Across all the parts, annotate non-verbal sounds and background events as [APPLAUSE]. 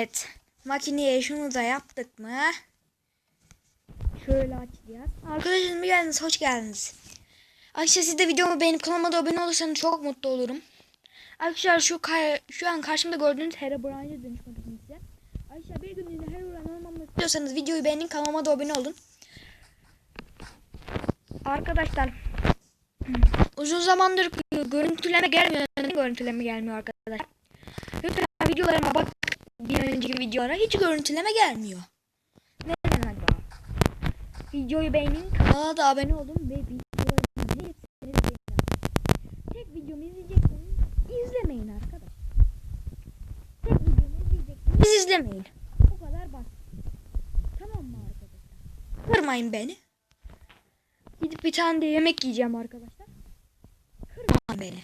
Evet. Makineye şunu da yaptık mı? Şöyle açacağız. Arkadaşlar geldiniz. Hoş geldiniz. Arkadaşlar siz de videomu beğenip kanalıma da abone olursanız çok mutlu olurum. Arkadaşlar şu şu an karşımda gördüğünüz Herobrine'e dönüşmek için size. Arkadaşlar bir günlüğüne Herobrine olmamı istiyorsanız videoyu beğenin kanalıma da abone olun. Arkadaşlar uzun zamandır görüntüleme gelmiyor. Görüntüleme gelmiyor arkadaşlar? Lütfen videolarıma bak bir önceki videolara hiç görüntüleme gelmiyor. Neden acaba? Videoyu beğenin, kanala da abone olun ve hepsini beğenin. Tek videomu izleyecekseniz izlemeyin arkadaşlar. Tek videomu izleyecekseniz izlemeyin. Bu kadar basit. Tamam mı arkadaşlar? Kırmayın beni. Gidip bir tane de yemek yiyeceğim arkadaşlar. Kırmayın beni.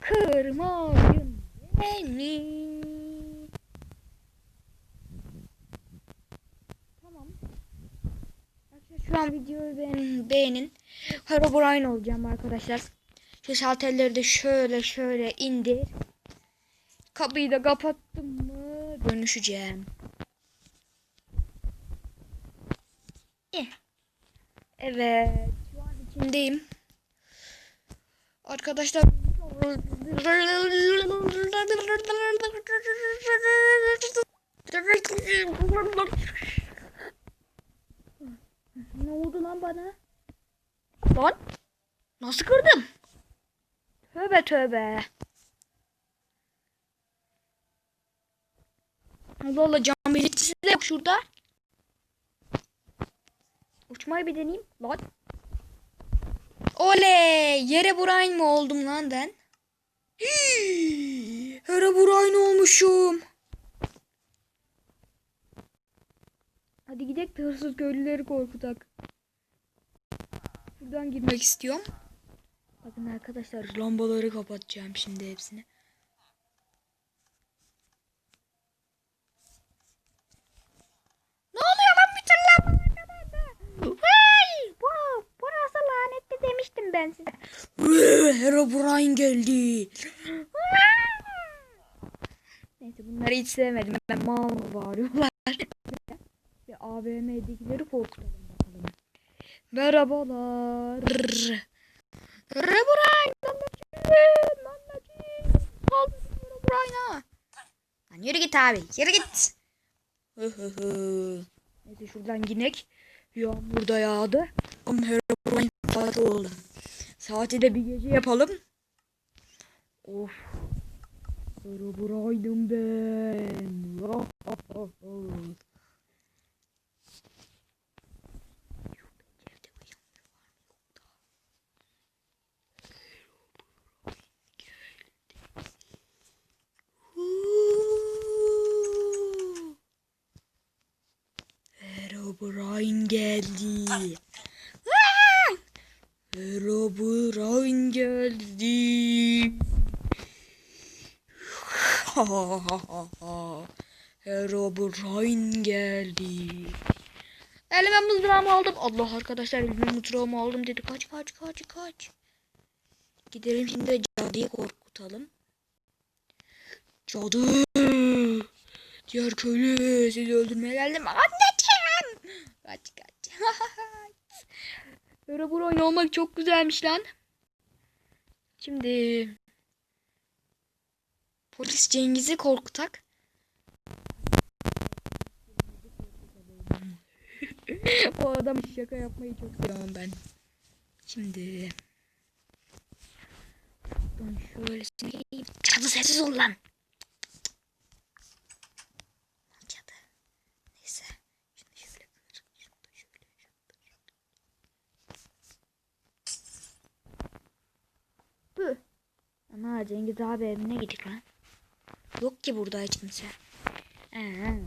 Kırmayın beni. Tamam. An videoyu beğenin. beğenin. Herobrine olacağım arkadaşlar. Şu şalterleri de şöyle şöyle indir. Kapıyı da kapattım mı dönüşeceğim. Evet. Şu an içindeyim. Arkadaşlar ne oldu lan bana? Lan? Nasıl kırdım? Tövbe tövbe. Allah Allah cam belirtisi de yok şurada. Uçmayı bir deneyeyim. Lan. Oley! Yere burayın mı oldum lan ben? Hii, Yere burayın olmuşum. Hadi gidelim de hırsız köylüleri korkutak. Buradan girmek istiyorum. Bakın arkadaşlar lambaları kapatacağım şimdi hepsini. Ne oluyor lan bütün lambalar burası lanetli demiştim ben size. Herobrine geldi. Neyse bunları hiç sevmedim. Ben mal bağırıyorlar. AVM'dekileri korkutalım bakalım. Merhabalar. Herobrine! Anneciğim! Anneciğim! Kaldır Herobrine'a. Lan yürü git abi. Yürü git. Neyse şuradan ginek. Yağmur da yağdı. Ama Herobrine saati oldu. Saati de bir gece yapalım. Of. Herobrine'ım ben. Oh, oh, oh, oh. Huu. Herobrine geldi. Herobrine geldi. [LAUGHS] Herobrine geldi. Elime mızrağımı aldım. Allah arkadaşlar elime mızrağımı aldım dedi. Kaç kaç kaç kaç. Gidelim şimdi cadıyı korkutalım. Cadı. Diğer köylü sizi öldürmeye geldim. Anneciğim. Kaç kaç. [LAUGHS] Herobrine olmak çok güzelmiş lan. Şimdi polis Cengiz'i korkutak. [LAUGHS] o adam şaka yapmayı çok seviyorum ben. Şimdi şöyle sileyim. Cadı sessiz ol lan. Cadı. Neyse. Şimdi şöyle kır. Şunu da şöyle. şunu da şöyle. Hı. Ana Cengiz abi evine gittik lan. Yok ki burada hiç kimse. Ee.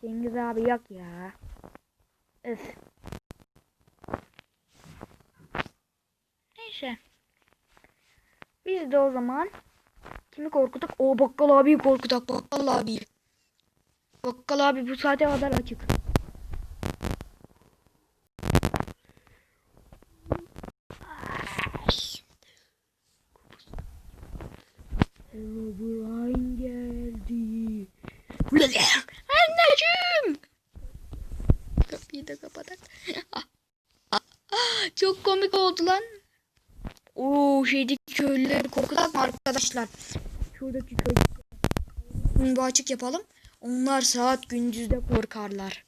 Cengiz abi yok ya. Öf. Neyse. Biz de o zaman kimi korkutuk? O bakkal abi korkutak bakkal abi. Bakkal abi bu saate kadar açık. Herobrine geldi. Anneciğim. Kapıyı da kapatak. Ah, ah, ah, Çok komik oldu lan. Oo şeydeki köylüleri korkutak mı arkadaşlar? Şuradaki köy. Bunu bir açık yapalım. Onlar saat gündüzde korkarlar.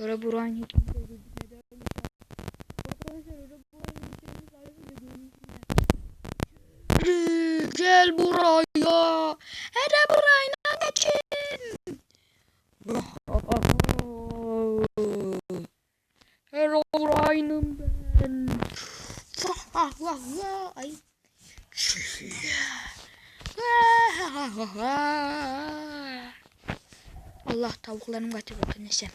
Buranın hiç kimse gözükmedi. Arkadaşlar öyle buranın içinde ayrıca görüntüler. Yürü, Gel buraya. Hele buraya geçin. Ben. Vah vah vah. Ay. Allah tavuklarım kaçırdı neyse.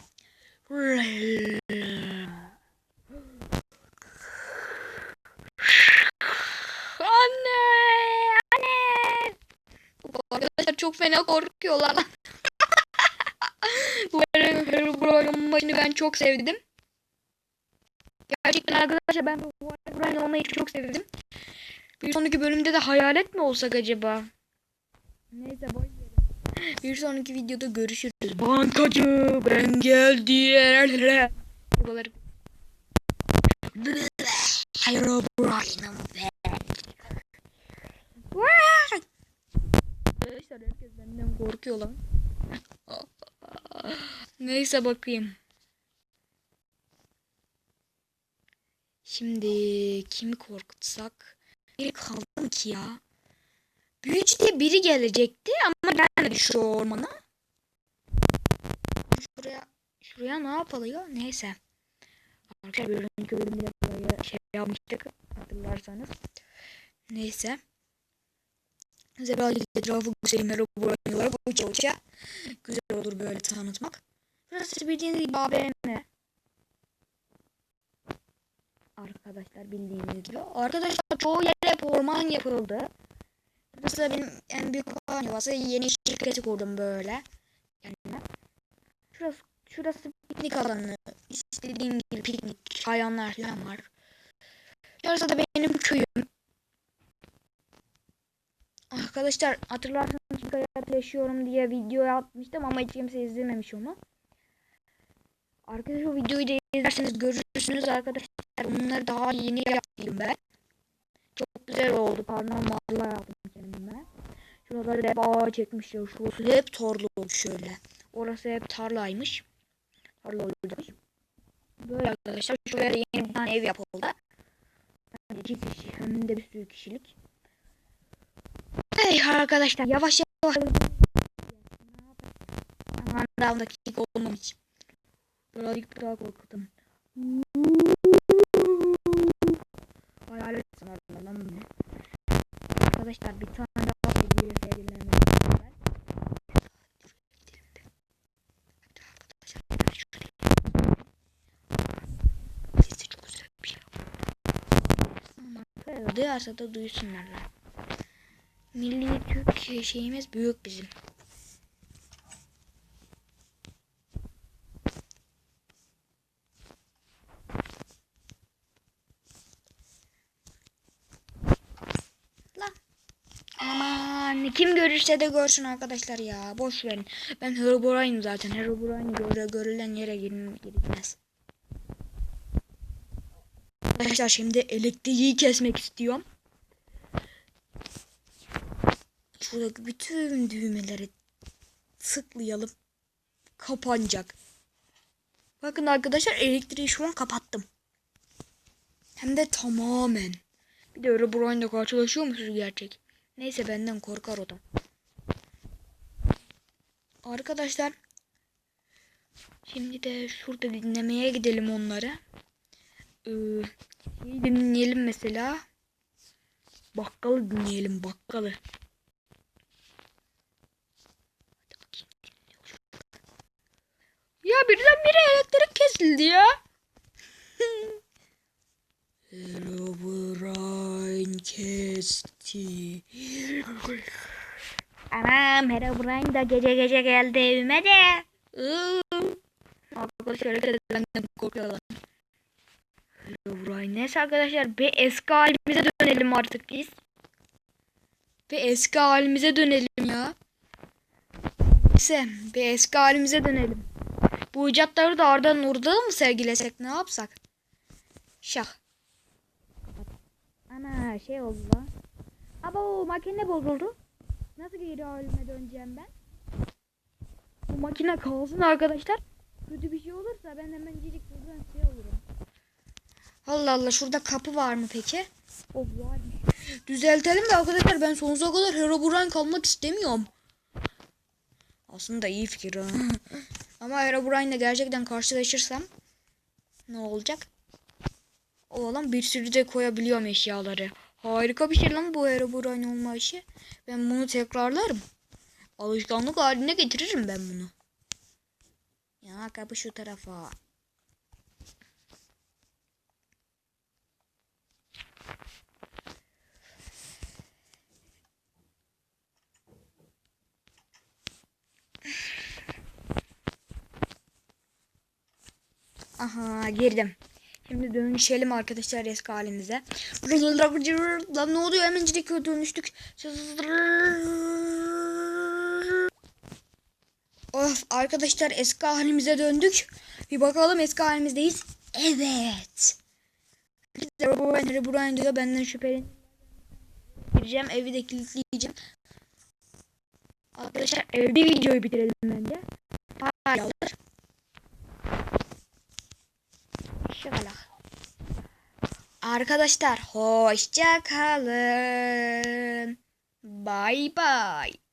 Anne! Anne! Arkadaşlar çok fena korkuyorlar lan. [LAUGHS] Bu Herobrine maçını ben çok sevdim. Gerçekten arkadaşlar ben bu Herobrine olmayı çok sevdim. Bir sonraki bölümde de hayalet mi olsak acaba? Neyse boş verin. Bir sonraki videoda görüşürüz. Bankacı ben geldim. Buraları. Herobrine'ım ben. Arkadaşlar herkes benden korkuyor lan. [LAUGHS] Neyse bakayım. Şimdi kimi korkutsak? Biri kaldı mı ki ya? Büyücü diye biri gelecekti ama gelmedi şu ormana. Şuraya şuraya ne yapılıyor? Neyse. Arkadaşlar bir önceki şey yapmıştık hatırlarsanız. Neyse. Zebra etrafı göstereyim. Buraya olarak uça uça. Güzel olur böyle tanıtmak. Burası bildiğiniz gibi AVM. Arkadaşlar bildiğiniz gibi. Arkadaşlar çoğu yere hep orman yapıldı. Burası benim en büyük kapan yuvası. Yeni şirketi kurdum böyle. Kendime. Şurası, şurası piknik alanı. İstediğim gibi piknik. Hayvanlar falan var. Şurası da benim köyüm. Arkadaşlar hatırlarsanız bir hayat yaşıyorum diye video atmıştım ama hiç kimse izlememiş onu. Arkadaşlar o videoyu da izlerseniz görürsünüz arkadaşlar. Bunları daha yeni yaptım ben. Çok güzel oldu. Paranormallar yaptım kendime. Şuraları hep ağa çekmişler. Şurası hep tarla olmuş şöyle. Orası hep tarlaymış. Tarla olacakmış. Böyle arkadaşlar. Şuraya yeni bir tane ev yapıldı. Kişi. Hem de bir sürü kişilik. Arkadaşlar yavaş yavaş. Aman dakika olmamış. Birazcık daha korkuttum. Bu. Arkadaşlar bir tane daha sevgili sevgililerime. Sesi çok güzel bir şey. Duyarsa da duysunlar lan. Milli Türk şeyimiz büyük bizim. Aman kim görürse de görsün arkadaşlar ya. Boş verin. Ben Herobrine'im zaten. Herobrine göre görülen yere girilmez. Arkadaşlar şimdi elektriği kesmek istiyorum. Şuradaki bütün düğmeleri tıklayalım. Kapanacak. Bakın arkadaşlar elektriği şu an kapattım. Hem de tamamen. Bir de öyle Brian'la karşılaşıyor musunuz gerçek? Neyse benden korkar o da. Arkadaşlar. Şimdi de şurada dinlemeye gidelim onları. Ee, şey dinleyelim mesela. Bakkalı dinleyelim bakkalı. Birdenbire elektrik kesildi ya. Herobrine kesti. Anam Herobrine da gece gece geldi evime de. Arkadaşlar benden korkuyorlar. Herobrine neyse arkadaşlar bir eski halimize dönelim artık biz. Ve eski halimize dönelim ya. Neyse bir eski halimize dönelim. Bu icatları da Arda Nur'da mı sergilesek ne yapsak? Şah. Ana şey oldu lan. Aba makine bozuldu. Nasıl geri halime döneceğim ben? Bu makine kalsın arkadaşlar. Kötü bir şey olursa ben hemencik buradan şey olurum. Allah Allah şurada kapı var mı peki? Oh varmış. Düzeltelim de arkadaşlar ben sonsuza kadar Herobrine kalmak istemiyorum. Aslında iyi fikir ha. Ama Herobrine'le gerçekten karşılaşırsam ne olacak? Oğlum bir sürü de koyabiliyorum eşyaları. Harika bir şey lan bu Herobrine olma işi. Ben bunu tekrarlarım. Alışkanlık haline getiririm ben bunu. Ya kapı şu tarafa. Aha girdim. Şimdi dönüşelim arkadaşlar eski halimize. Lan ne oluyor hemencik dönüştük. Of arkadaşlar eski halimize döndük. Bir bakalım eski halimizdeyiz. Evet. Herobrine Herobrine diyor benden şüpheli. Gireceğim evi de kilitleyeceğim. Arkadaşlar evde videoyu bitirelim bence. Hayır. Şöyle. Arkadaşlar hoşça kalın. Bye bye.